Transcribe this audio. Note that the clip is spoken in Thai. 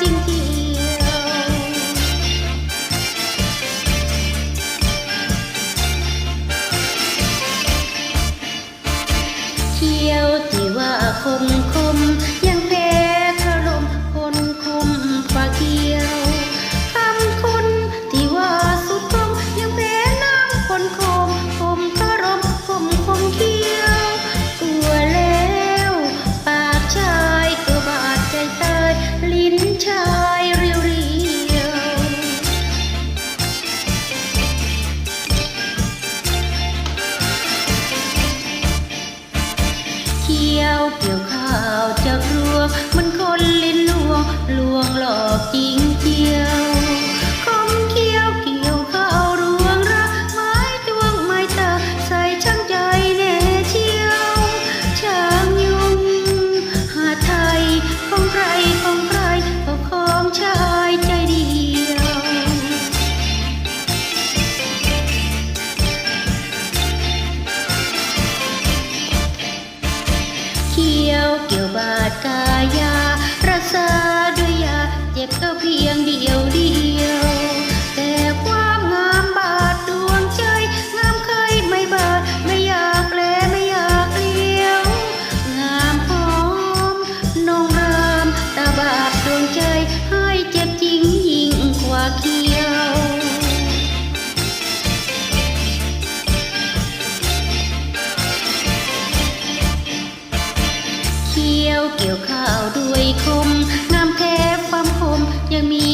chinh เกี่ยวข้าวจากรัวมันคนลินลูก เกี่ยวบาดกายา รักษาด้วยยา เจ็บก็เพียงเดียว เกี่ยวเกี่ยวข้าวด้วยคมงามแท้ความคมยังมี